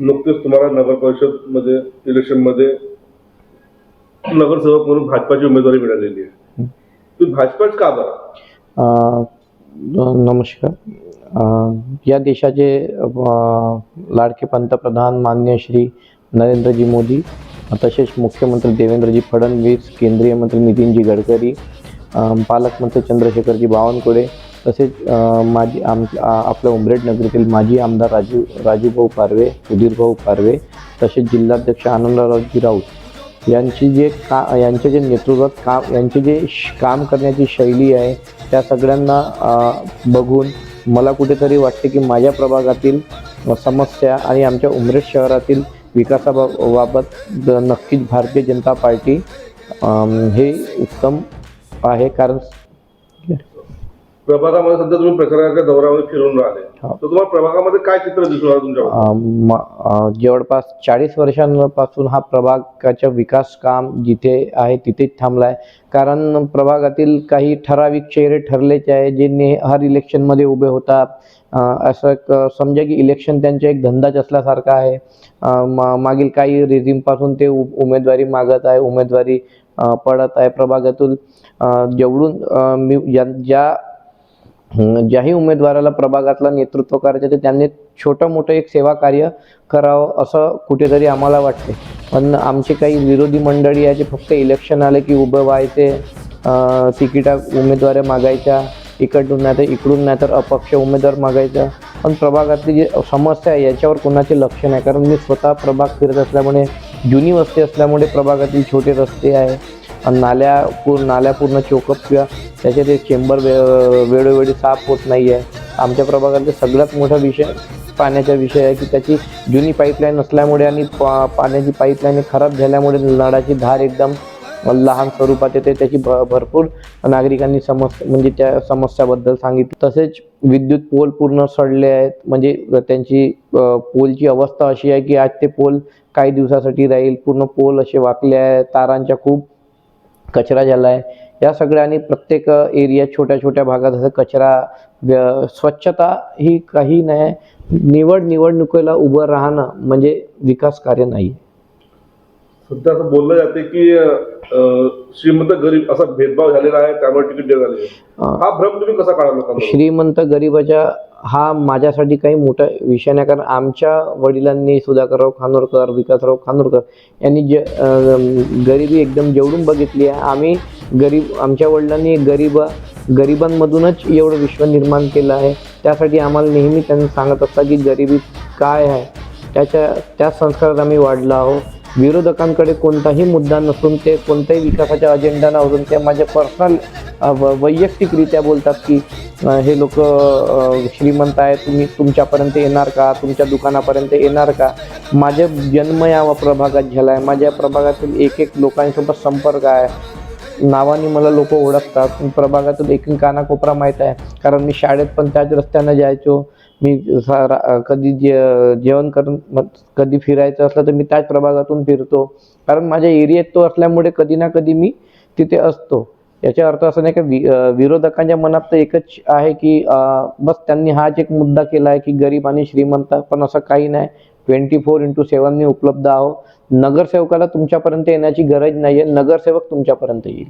नुकतेच तुम्हाला नगर परिषदमध्ये इलेक्शनमध्ये नगरसेवक म्हणून भाजपाची उमेदवारी मिळालेली आहे. तुम्ही भाजपाच का बरं? नमस्कार. या देशाचे लाडके पंतप्रधान मान्य श्री नरेंद्रजी मोदी तसेच मुख्यमंत्री देवेंद्रजी फडणवीस केंद्रीय मंत्री नितीनजी गडकरी पालकमंत्री चंद्रशेखरजी बावनकुळे तसेच माझी माजी आम आपल्या उमरेड नगरीतील माजी आमदार राजू राजूभाऊ पारवे सुधीरभाऊ पारवे तसेच जिल्हाध्यक्ष आनंदरावजी राऊत यांची जे का यांचे जे नेतृत्वात काम यांचे जे श- काम करण्याची शैली आहे त्या सगळ्यांना बघून मला कुठेतरी वाटते की माझ्या प्रभागातील समस्या आणि आमच्या उमरेड शहरातील विकासाबाबत नक्कीच भारतीय जनता पार्टी हे उत्तम आहे. कारण प्रभागामध्ये सध्या तुम्ही प्रचाराच्या दौऱ्यामध्ये फिरून राहिले. हो. तर तुम्हाला प्रभागामध्ये काय चित्र दिसून तुमच्या अ, म- अ, जवळपास चाळीस वर्षांपासून हा प्रभागाचा विकास काम जिथे आहे तिथेच थांबला आहे कारण प्रभागातील काही ठराविक चेहरे ठरलेचे आहे जे ने हर इलेक्शनमध्ये उभे होतात. अ, असं समजा की इलेक्शन त्यांचा एक धंदाच असल्यासारखा आहे. अ, मा- मागील काही रेझिमपासून ते उ- उमेदवारी मागत आहे उमेदवारी अ, पडत आहे प्रभागातून. अ, जेवढून अ, मी ज्या ज्या ज्याही उमेदवाराला प्रभागातलं नेतृत्व करायचं तर त्यांनी छोटं मोठं एक सेवा कार्य करावं असं कुठेतरी आम्हाला वाटते पण आमचे काही विरोधी मंडळी आहे जे फक्त इलेक्शन आले की उभं व्हायचे तिकिटा उमेदवार मागायच्या इकडून नाही तर इकडून नाही तर अपक्ष उमेदवार मागायचा. पण प्रभागातली जी समस्या आहे याच्यावर कोणाचे लक्ष नाही. कारण मी स्वतः प्रभाग फिरत असल्यामुळे जुनी वस्ती असल्यामुळे प्रभागातील छोटे रस्ते आहे. आणि नाल्या पूर नाल्या पूर्ण चोकअप किंवा त्याचे ते चेंबर वे वेळोवेळी साफ होत नाही आहे आमच्या प्रभागातला सगळ्यात मोठा विषय पाण्याचा विषय आहे की त्याची जुनी पाईपलाईन नसल्यामुळे आणि पा पाण्याची पाईपलाईन खराब झाल्यामुळे नळाची धार एकदम लहान स्वरूपात येते. त्याची भ भरपूर नागरिकांनी समस्या म्हणजे त्या समस्याबद्दल सांगितलं. तसेच विद्युत पोल पूर्ण सडले आहेत. म्हणजे त्यांची पोलची अवस्था अशी आहे की आज ते पोल काही दिवसासाठी राहील. पूर्ण पोल असे वाकले आहे तारांच्या खूप कचरा झाला आहे या सगळ्या प्रत्येक एरिया छोट्या छोट्या भागात असं कचरा व्य- स्वच्छता ही काही नाही. निवड निवडणुकीला उभं राहणं म्हणजे विकास कार्य नाही सध्या असं बोललं जाते की श्रीमंत गरीब असा भेदभाव झालेला आहे त्यामुळे तिकीट अं, हा भ्रम तुम्ही कसा काढा लोकांना श्रीमंत गरिबाच्या हा माझ्यासाठी काही मोठा विषय नाही कारण आमच्या वडिलांनी सुधाकरराव खानोरकर विकासराव खानोरकर यांनी जे गरिबी एकदम जेवढून बघितली आहे आम्ही गरीब आमच्या वडिलांनी गरीब गरिबांमधूनच एवढं विश्व निर्माण केलं आहे. त्यासाठी आम्हाला नेहमी त्यांनी सांगत असतात की गरिबी काय आहे? त्याच्या त्या संस्कारात आम्ही वाढलो आहोत. विरोधकांकडे कोणताही मुद्दा नसून ते कोणत्याही विकासाच्या अजेंडा नावरून ते माझ्या पर्सनल वैयक्तिकरित्या बोलतात की हे लोक श्रीमंत आहे तुम्ही तुमच्यापर्यंत येणार का? तुमच्या दुकानापर्यंत येणार का? माझे जन्म या प्रभागात झाला आहे माझ्या प्रभागातील एक एक लोकांसोबत संपर्क आहे. नावाने मला लोक ओळखतात. प्रभागातून एक एक कानाकोपरा माहीत आहे. कारण मी शाळेत पण त्याच रस्त्यानं जायचो. मी सारा कधी जे जेवण करून कधी फिरायचं असलं तर मी त्याच प्रभागातून फिरतो. कारण माझ्या एरियात तो असल्यामुळे कधी ना कधी मी तिथे असतो. याचा अर्थ असं नाही का वि विरोधकांच्या मनात तर एकच आहे की बस त्यांनी हाच एक मुद्दा केला आहे की गरीब आणि श्रीमंत पण असं काही नाही. ट्वेंटी फोर इंटू सेवन मी उपलब्ध आहो. नगरसेवकाला तुमच्यापर्यंत येण्याची गरज नाही आहे नगरसेवक तुमच्यापर्यंत येईल.